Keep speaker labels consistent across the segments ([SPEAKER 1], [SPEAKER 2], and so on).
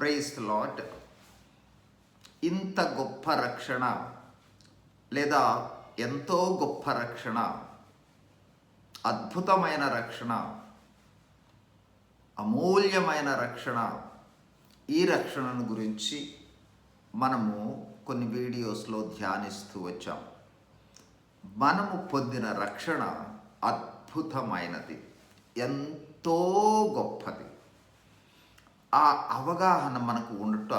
[SPEAKER 1] Price lot ఇంత గొప్ప రక్షణ లేదా ఎంతో గొప్ప రక్షణ అద్భుతమైన రక్షణ అమూల్యమైన రక్షణ ఈ రక్షణను గురించి మనము కొన్ని వీడియోస్లో ధ్యానిస్తూ వచ్చాం. మనము పొందిన రక్షణ అద్భుతమైనది ఎంతో గొప్పది. ఆ అవగాహన మనకు ఉండట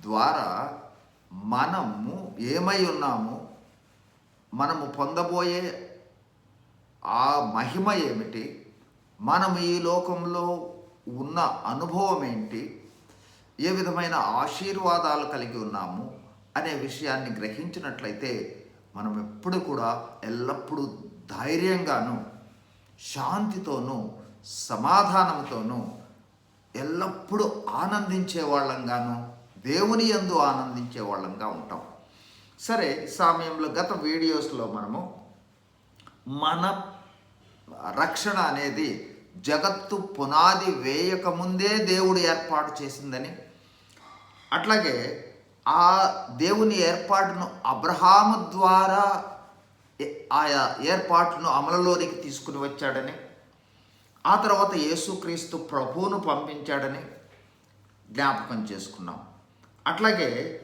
[SPEAKER 1] ద్వారా మనము ఏమై ఉన్నాము? మనము పొందబోయే ఆ మహిమ ఏమిటి? మనం ఈ లోకంలో ఉన్న అనుభవం ఏంటి ఏ విధమైన ఆశీర్వాదాలు కలిగి ఉన్నాము? అనే విషయాన్ని గ్రహించినట్లయితే మనం ఎప్పుడు కూడా ఎల్లప్పుడూ ధైర్యంగాను శాంతితోనూ సమాధానంతోనూ ఎల్లప్పుడూ ఆనందించే వాళ్ళంగాను దేవుని యందు ఆనందించే వాళ్ళంగా ఉంటాం. సరే సమయంలో గత వీడియోస్లో మనము మన రక్షణ అనేది జగత్తు పునాది వేయకముందే దేవుడు ఏర్పాటు చేసిందని అట్లాగే ఆ దేవుని ఏర్పాటును అబ్రహాము ద్వారా ఆయా ఏర్పాటును అమలులోనికి తీసుకుని వచ్చాడని ఆ తర్వాత యేసుక్రీస్తు ప్రభువును పంపించాడని జ్ఞాపకం చేసుకున్నాం. అట్లాగే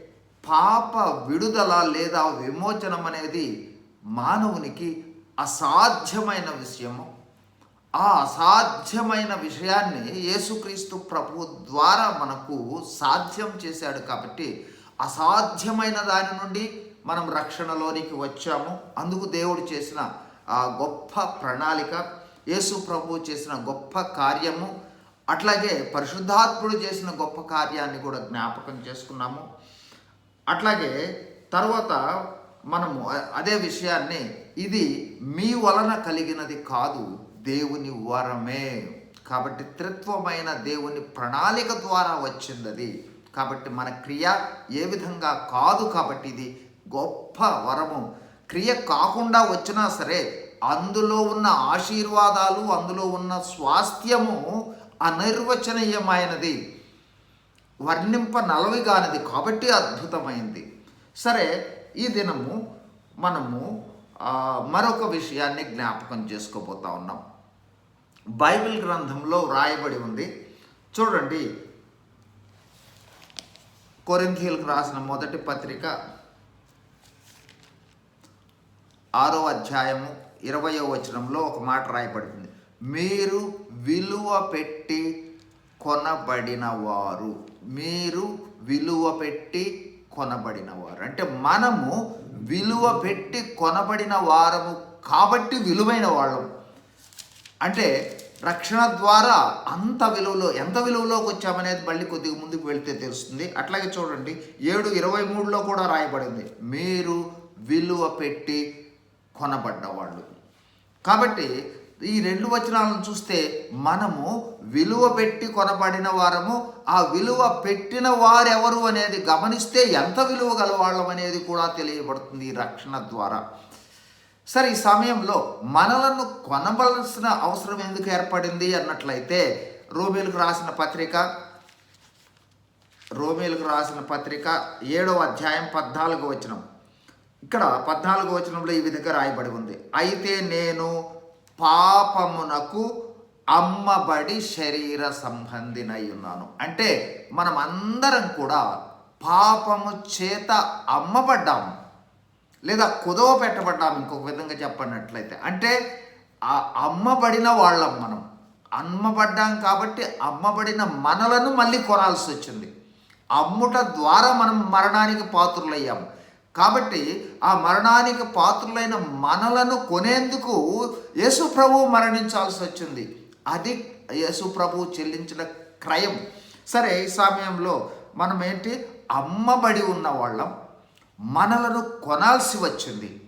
[SPEAKER 1] పాప విడుదల లేదా విమోచనం అనేది మానవునికి అసాధ్యమైన విషయము. ఆ అసాధ్యమైన విషయాన్ని యేసుక్రీస్తు ప్రభు ద్వారా మనకు సాధ్యం చేశాడు కాబట్టి అసాధ్యమైన దాని నుండి మనం రక్షణలోనికి వచ్చాము. అందుకు దేవుడు చేసిన ఆ గొప్ప ప్రణాళిక యేసు ప్రభు చేసిన గొప్ప కార్యము అట్లాగే పరిశుద్ధాత్ముడు చేసిన గొప్ప కార్యాన్ని కూడా జ్ఞాపకం చేసుకున్నాము. అట్లాగే తర్వాత మనము అదే విషయాన్ని ఇది మీ వలన కలిగినది కాదు దేవుని వరమే. కాబట్టి త్రిత్వమైన దేవుని ప్రణాళిక ద్వారా వచ్చింది అది కాబట్టి మన క్రియ ఏ విధంగా కాదు కాబట్టి ఇది గొప్ప వరము. క్రియ కాకుండా వచ్చినా సరే అందులో ఉన్న ఆశీర్వాదాలు అందులో ఉన్న స్వాస్థ్యము అనిర్వచనీయమైనది. వర్ణింప నలవిగానిది కాబట్టి అద్భుతమైంది. సరే ఈ దినము మనము మరొక విషయాన్ని జ్ఞాపకం చేసుకోబోతా ఉన్నాం. బైబిల్ గ్రంథంలో వ్రాయబడి ఉంది. చూడండి. కొరింథీలకు రాసిన మొదటి పత్రిక ఆరో అధ్యాయము ఇరవయో వచనంలో ఒక మాట రాయబడుతుంది మీరు విలువ పెట్టి కొనబడిన వారు మీరు విలువ పెట్టి కొనబడిన వారు అంటే మనము విలువ పెట్టి కొనబడిన వారము కాబట్టి విలువైన వాళ్ళం. అంటే రక్షణ ద్వారా అంత విలువలో ఎంత విలువలోకి వచ్చామనేది మళ్ళీ కొద్దిగా ముందుకు వెళ్తే తెలుస్తుంది. అట్లాగే చూడండి ఏడు ఇరవై మూడులో కూడా రాయబడింది. మీరు విలువ పెట్టి కొనబడ్డవాళ్ళు. కాబట్టి ఈ రెండు వచనాలను చూస్తే మనము విలువ పెట్టి కొనబడిన వారము ఆ విలువ పెట్టిన వారెవరు అనేది గమనిస్తే ఎంత విలువ గలవాళ్ళం అనేది కూడా తెలియబడుతుంది ఈ రక్షణ ద్వారా. సరే ఈ సమయంలో మనలను కొనవలసిన అవసరం ఎందుకు ఏర్పడింది అన్నట్లయితే రోమేలకు రాసిన పత్రిక రోమేలకు రాసిన పత్రిక ఏడవ అధ్యాయం పద్నాలుగు వచనం. ఇక్కడ పద్నాలుగు వచనంలో ఈ విధంగా రాయబడి ఉంది. అయితే నేను పాపమునకు అమ్మబడి శరీర సంబంధినై ఉన్నాను. అంటే మనం అందరం కూడా పాపము చేత అమ్మబడ్డాము లేదా కుదవ పెట్టబడ్డాం ఇంకొక విధంగా చెప్పనట్లయితే. అంటే ఆ అమ్మబడిన వాళ్ళం మనం. అమ్మబడ్డాం కాబట్టి అమ్మబడిన మనలను మళ్ళీ కొనాల్సి వచ్చింది. అమ్ముట ద్వారా మనం మరణానికి పాత్రులయ్యాము కాబట్టి ఆ మరణానికి పాత్రులైన మనలను కొనేందుకు యేసు ప్రభువు మరణించాల్సి వచ్చింది. అది యేసు ప్రభువు చెల్లించిన క్రయం. సరే ఈ సమయంలో మనం ఏంటి? అమ్మబడి ఉన్న వాళ్ళం మనలను కొనాల్సి వచ్చింది.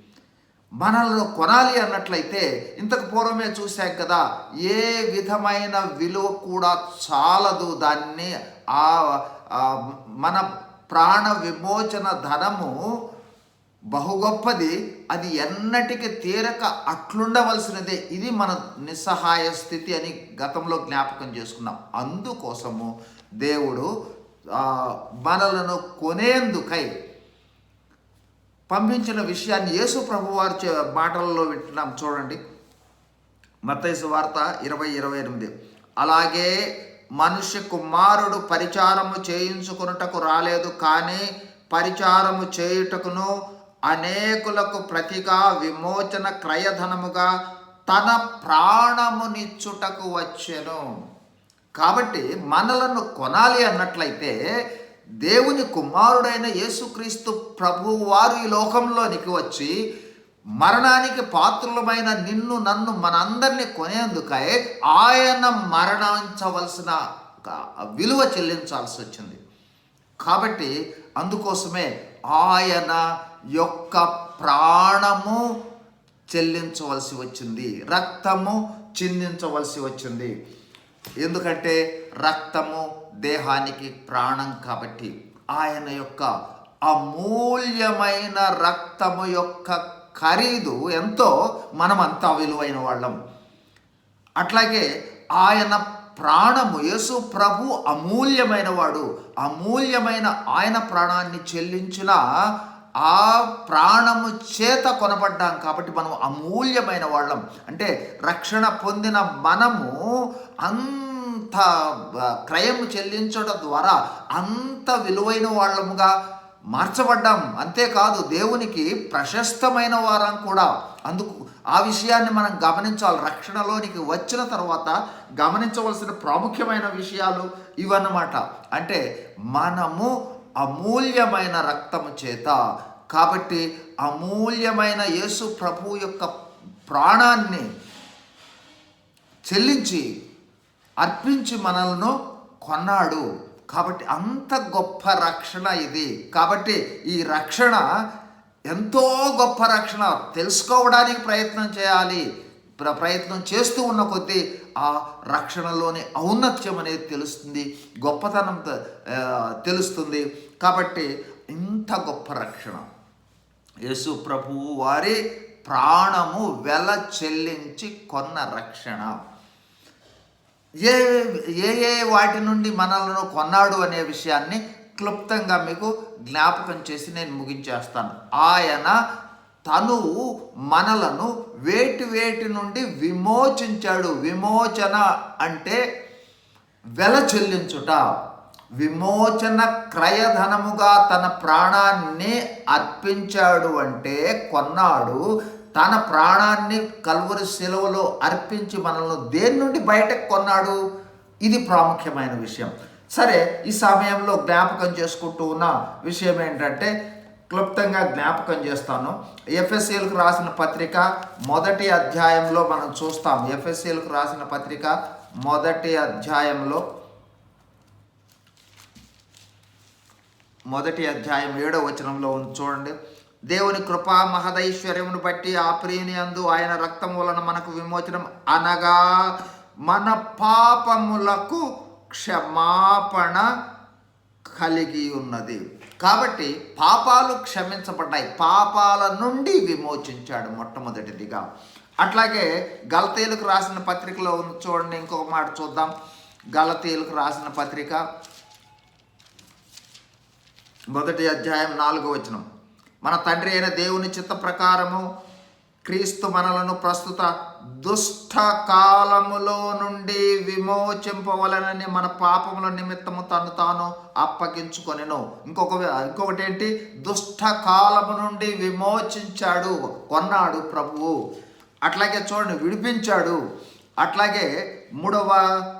[SPEAKER 1] మనలను కొనాలి అన్నట్లయితే ఇంతకు పూర్వమే చూశాం కదా ఏ విధమైన విలువ కూడా చాలదు. దాన్ని ఆ ఆ మన ప్రాణ విమోచన ధనము బహు గొప్పది అది ఎన్నటికి తీరక అట్లుండవలసినదే. ఇది మన నిస్సహాయ స్థితి అని గతంలో జ్ఞాపకం చేసుకున్నాం. అందుకోసము దేవుడు మనలను కొనేందుకై పంపించిన విషయాన్ని యేసు ప్రభు వారు చే- మాటలలో వింటున్నాం. చూడండి. మత్తయి వార్త ఇరవై ఇరవై ఎనిమిది. అలాగే మనుష్య కుమారుడు పరిచారము చేయించుకున్నటకు రాలేదు కానీ పరిచారము చేయుటకును అనేకులకు ప్రతిగా విమోచన క్రయధనముగా తన ప్రాణమునిచ్చుటకు వచ్చెను. కాబట్టి మనలను కొనాలి అన్నట్లయితే దేవుని కుమారుడైన యేసుక్రీస్తు ప్రభు వారు ఈ లోకంలోనికి వచ్చి మరణానికి పాత్రులమైన నిన్ను నన్ను మనందరినీ కొనేందుకై ఆయన మరణించవలసిన విలువ చెల్లించాల్సి వచ్చింది. కాబట్టి అందుకోసమే ఆయన యొక్క ప్రాణము చెల్లించవలసి వచ్చింది. రక్తము చిందించవలసి వచ్చింది. ఎందుకంటే రక్తము దేహానికి ప్రాణం కాబట్టి ఆయన యొక్క అమూల్యమైన రక్తము యొక్క ఖరీదు ఎంతో మనమంతా విలువైన వాళ్ళం. అట్లాగే ఆయన ప్రాణము యేసు ప్రభు అమూల్యమైన వాడు అమూల్యమైన ఆయన ప్రాణాన్ని చెల్లించిన ఆ ప్రాణము చేత కొనబడ్డాం కాబట్టి మనం అమూల్యమైన వాళ్ళం. అంటే రక్షణ పొందిన మనము అంత క్రయం క్రయము చెల్లించడం ద్వారా అంత విలువైన వాళ్ళముగా మార్చబడ్డాం. అంతేకాదు దేవునికి ప్రశస్తమైన వారం కూడా. అందుకు ఆ విషయాన్ని మనం గమనించాలి. రక్షణలోనికి వచ్చిన తర్వాత గమనించవలసిన ప్రాముఖ్యమైన విషయాలు ఇవన్నమాట. అంటే మనము అమూల్యమైన రక్తము చేత. కాబట్టి అమూల్యమైన యేసు ప్రభు యొక్క ప్రాణాన్ని చెల్లించి అర్పించి మనల్ని కొన్నాడు. కాబట్టి అంత గొప్ప రక్షణ ఇది. కాబట్టి ఈ రక్షణ ఎంతో గొప్ప రక్షణ. తెలుసుకోవడానికి ప్రయత్నం చేయాలి. ప్ర- ప్రయత్నం చేస్తూ ఉన్న కొద్దీ ఆ రక్షణలోని ఔన్నత్యం అనేది తెలుస్తుంది. గొప్పతనం తెలుస్తుంది. కాబట్టి ఇంత గొప్ప రక్షణ. యేసు ప్రభువు వారి ప్రాణము వెల చెల్లించి కొన్న రక్షణ. ఏ ఏ ఏ వాటి నుండి మనలను కొన్నాడు అనే విషయాన్ని క్లుప్తంగా మీకు జ్ఞాపకం చేసి నేను ముగించేస్తాను. ఆయన తను మనలను వేటి వేటి నుండి విమోచించాడు. విమోచన అంటే వెల చెల్లించుట. విమోచన క్రయధనముగా తన ప్రాణాన్ని అర్పించాడు అంటే కొన్నాడు తన ప్రాణాన్ని కల్వరి సెలవులో అర్పించి మనల్ని దేని నుండి బయటకు కొన్నాడు? ఇది ప్రాముఖ్యమైన విషయం. సరే ఈ సమయంలో జ్ఞాపకం చేసుకుంటూ ఉన్న విషయం ఏంటంటే క్లుప్తంగా జ్ఞాపకం చేస్తాను. ఎఫ్ఎస్సీలకు రాసిన పత్రిక మొదటి అధ్యాయంలో మనం చూస్తాం. ఎఫ్ఎస్సీలకు రాసిన పత్రిక మొదటి అధ్యాయంలో మొదటి అధ్యాయం ఏడో వచనంలో ఉంది. చూడండి. దేవుని కృపా మహదైశ్వర్యమును బట్టి ఆ ప్రియుని అందు ఆయన రక్తం వలన మనకు విమోచనం అనగా మన పాపములకు క్షమాపణ కలిగి ఉన్నది. కాబట్టి పాపాలు క్షమించబడ్డాయి. పాపాల నుండి విమోచించాడు మొట్టమొదటిదిగా. అట్లాగే గలతీలకు రాసిన పత్రికలో ఉంది. చూడండి ఇంకొక మాట చూద్దాం. గలతీలకు రాసిన పత్రిక మొదటి అధ్యాయం నాలుగో వచనం. మన తండ్రి అయిన దేవుని చిత్త ప్రకారము క్రీస్తు మనలను ప్రస్తుత దుష్ట కాలములో నుండి విమోచింపవలనని మన పాపముల నిమిత్తము తను తాను అప్పగించుకొనెను. ఇంకొక ఇంకొకటి ఏంటి దుష్ట కాలము నుండి విమోచించాడు కొన్నాడు ప్రభువు. అట్లాగే చూడండి విడిపించాడు. అట్లాగే మూడవ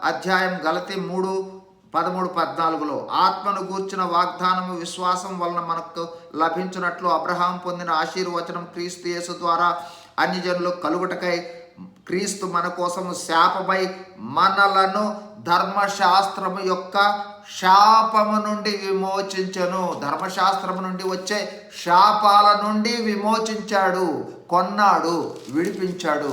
[SPEAKER 1] అధ్యాయం గలతి మూడు పదమూడు పద్నాలుగులో ఆత్మను గూర్చిన వాగ్దానము విశ్వాసం వలన మనకు లభించినట్లు అబ్రహాం పొందిన ఆశీర్వచనం క్రీస్తు యేసు ద్వారా అన్యజనులు కలుగుటకై క్రీస్తు మన కోసము శాపమై మనలను ధర్మశాస్త్రము యొక్క శాపము నుండి విమోచించను. ధర్మశాస్త్రము నుండి వచ్చే శాపాల నుండి విమోచించాడు కొన్నాడు విడిపించాడు.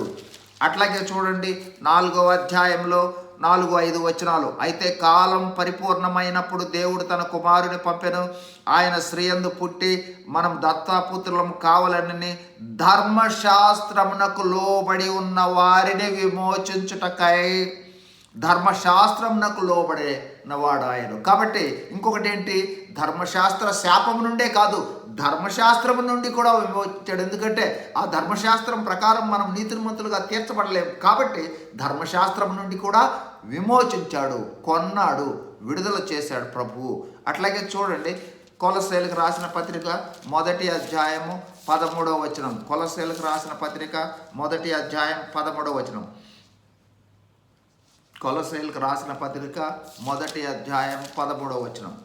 [SPEAKER 1] అట్లాగే చూడండి నాలుగవ అధ్యాయంలో నాలుగు ఐదు వచనాలు. అయితే కాలం పరిపూర్ణమైనప్పుడు దేవుడు తన కుమారుని పంపెను. ఆయన శ్రీయందు పుట్టి మనం దత్తాపుత్రులం కావాలని ధర్మశాస్త్రమునకు లోబడి ఉన్న వారిని విమోచించుటకై ధర్మశాస్త్రమునకు లోబడే వాడాయను కాబట్టి ఇంకొకటి ఏంటి? ధర్మశాస్త్ర శాపం నుండే కాదు ధర్మశాస్త్రం నుండి కూడా విమోచించాడు. ఎందుకంటే ఆ ధర్మశాస్త్రం ప్రకారం మనం నీతిమంతులుగా తీర్చబడలేము కాబట్టి ధర్మశాస్త్రం నుండి కూడా విమోచించాడు కొన్నాడు విడుదల చేశాడు ప్రభువు. అట్లాగే చూడండి కొలసేలకు రాసిన పత్రిక మొదటి అధ్యాయము పదమూడవ వచనం. కొలసేలకు రాసిన పత్రిక మొదటి అధ్యాయం పదమూడవ వచనం. కొలసేలకు రాసిన పత్రిక మొదటి అధ్యాయం పదమూడవ వచనం.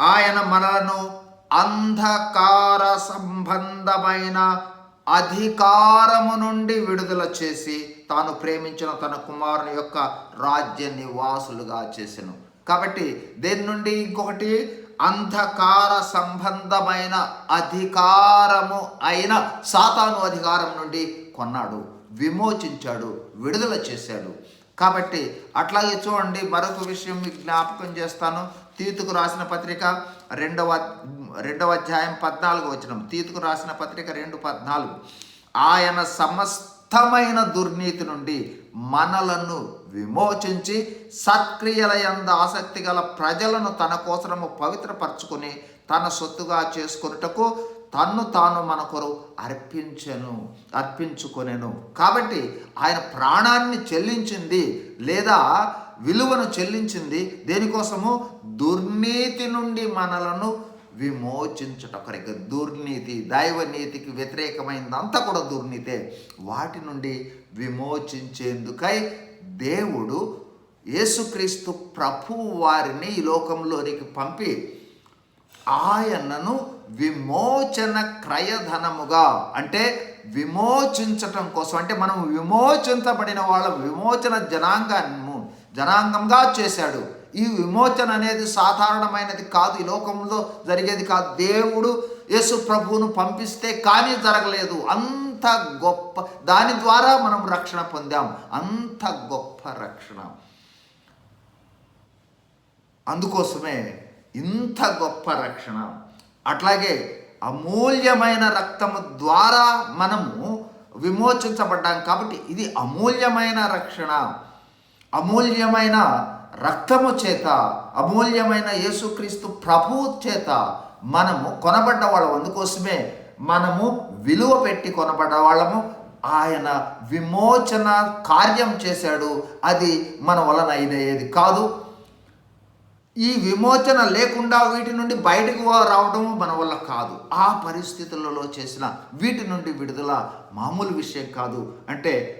[SPEAKER 1] ఆయన మనలను అంధకార సంబంధమైన అధికారము నుండి విడుదల చేసి తాను ప్రేమించిన తన కుమారుని యొక్క రాజ్య నివాసులుగా చేసెను. కాబట్టి దేని నుండి ఇంకొకటి? అంధకార సంబంధమైన అధికారము అయిన సాతాను అధికారం నుండి కొన్నాడు విమోచించాడు విడుదల చేశాడు. కాబట్టి అట్లాగే చూడండి మరొక విషయం మీకు జ్ఞాపకం చేస్తాను. తీతుకు రాసిన పత్రిక రెండవ రెండవ అధ్యాయం పద్నాలుగు వచనం. తీతుకు రాసిన పత్రిక రెండు పద్నాలుగు. ఆయన సమస్తమైన దుర్నీతి నుండి మనలను విమోచించి సత్క్రియల యంద ఆసక్తి గల ప్రజలను తన కోసము పవిత్రపరచుకొని తన సొత్తుగా చేసుకొనుటకు తన్ను తాను మన కొరు అర్పించుకొనెను. కాబట్టి ఆయన ప్రాణాన్ని చెల్లించింది లేదా విలువను చెల్లించింది దేనికోసము? దుర్నీతి నుండి మనలను విమోచించుట కొరకు. దుర్నీతి దైవ నీతికి వ్యతిరేకమైనదంతా కూడా దుర్నీతే. వాటి నుండి విమోచించేందుకై దేవుడు యేసుక్రీస్తు ప్రభు వారిని ఈ లోకంలోనికి పంపి ఆయనను విమోచన క్రయధనముగా అంటే విమోచించటం కోసం. అంటే మనం విమోచించబడిన వాళ్ళ విమోచన జనాంగాన్ని జనాంగంగా చేశాడు. ఈ విమోచన అనేది సాధారణమైనది కాదు. ఈ లోకంలో జరిగేది కాదు. దేవుడు యేసు ప్రభువును పంపిస్తే కానీ జరగలేదు. అంత గొప్ప దాని ద్వారా మనం రక్షణ పొందాం. అంత గొప్ప రక్షణ. అందుకోసమే ఇంత గొప్ప రక్షణ. అట్లాగే అమూల్యమైన రక్తము ద్వారా మనము విమోచించబడ్డాం కాబట్టి ఇది అమూల్యమైన రక్షణ. అమూల్యమైన రక్తము చేత అమూల్యమైన యేసుక్రీస్తు ప్రభువు చేత మనము కొనబడ్డ వాళ్ళం. అందుకోసమే మనము విలువ పెట్టి కొనబడ్డ వాళ్ళము. ఆయన విమోచన కార్యం చేశాడు. అది మన వలన ఇదయ్యేది కాదు. ఈ విమోచన లేకుండా వీటి నుండి బయటకు రావడం మన వల్ల కాదు. ఆ పరిస్థితులలో చేసిన వీటి నుండి విడుదల మామూలు విషయం కాదు. అంటే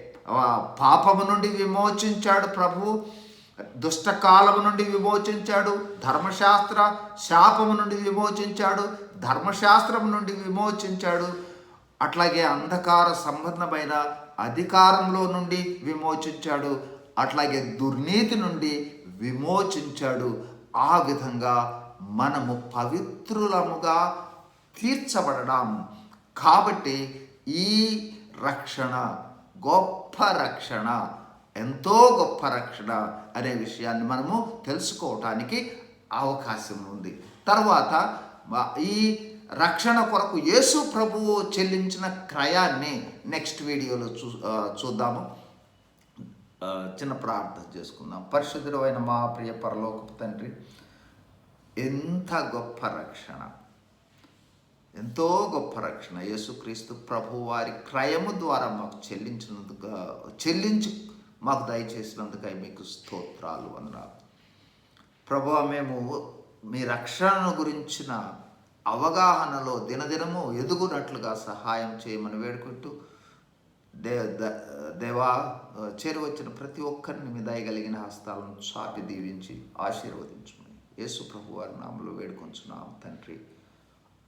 [SPEAKER 1] పాపము నుండి విమోచించాడు ప్రభు. దుష్టకాలము నుండి విమోచించాడు. ధర్మశాస్త్ర శాపము నుండి విమోచించాడు. ధర్మశాస్త్రం నుండి విమోచించాడు. అట్లాగే అంధకార సంబంధమైన అధికారంలో నుండి విమోచించాడు. అట్లాగే దుర్నీతి నుండి విమోచించాడు. ఆ విధంగా మనము పవిత్రులముగా తీర్చబడడం. కాబట్టి ఈ రక్షణ గొప్ప రక్షణ ఎంతో గొప్ప రక్షణ అనే విషయాన్ని మనము తెలుసుకోవటానికి అవకాశం ఉంది తర్వాత ఈ రక్షణ కొరకు యేసు ప్రభువు చెల్లించిన క్రయాన్ని నెక్స్ట్ వీడియోలో చూ చూద్దాము. చిన్న ప్రార్థన చేసుకుందాం. పరిశుద్ధుడు అయిన మా ప్రియ పరలోక తండ్రి ఎంత గొప్ప రక్షణ. ఎంతో గొప్ప రక్షణ. యేసుక్రీస్తు ప్రభు వారి క్రయము ద్వారా మాకు చెల్లించినందుకు చెల్లించి మాకు దయచేసినందుకై మీకు స్తోత్రాలు అన్నారు ప్రభు మేము మీ రక్షణ గురించిన అవగాహనలో దినదినము ఎదుగునట్లుగా సహాయం చేయమని వేడుకుంటూ దే ద- దేవా చేరువచ్చిన ప్రతి ఒక్కరిని మీ దయగలిగిన హస్తాలను చాపి దీవించి ఆశీర్వదించమని యేసు ప్రభు వారి నామలో వేడుకొంచున్నాం. తండ్రి